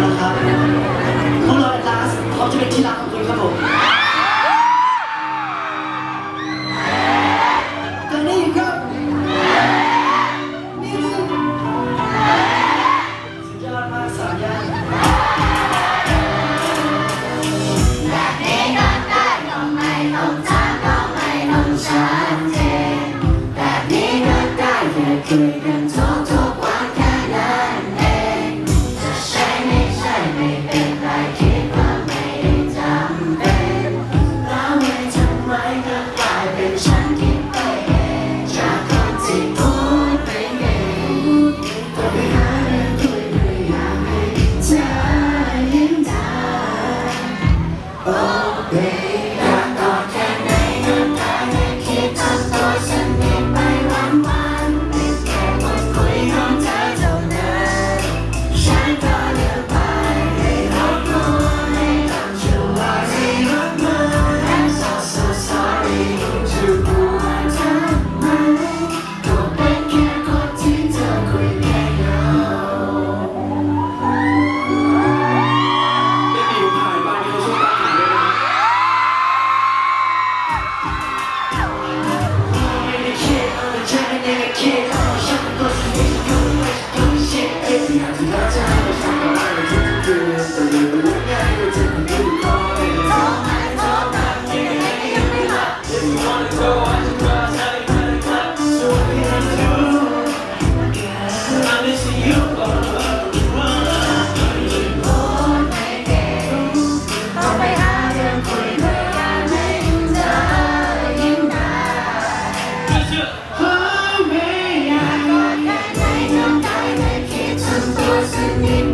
นะครับพวกเราแอดลาสพร้อมจะเป็นที่รักของคุณครับผมตอนนี้อยู่ครับนี่เลยสุดยอดมากสามย่านไม่ อยากกอดแค่ไหนก็ได้ไม่คิดทำตัวสนิท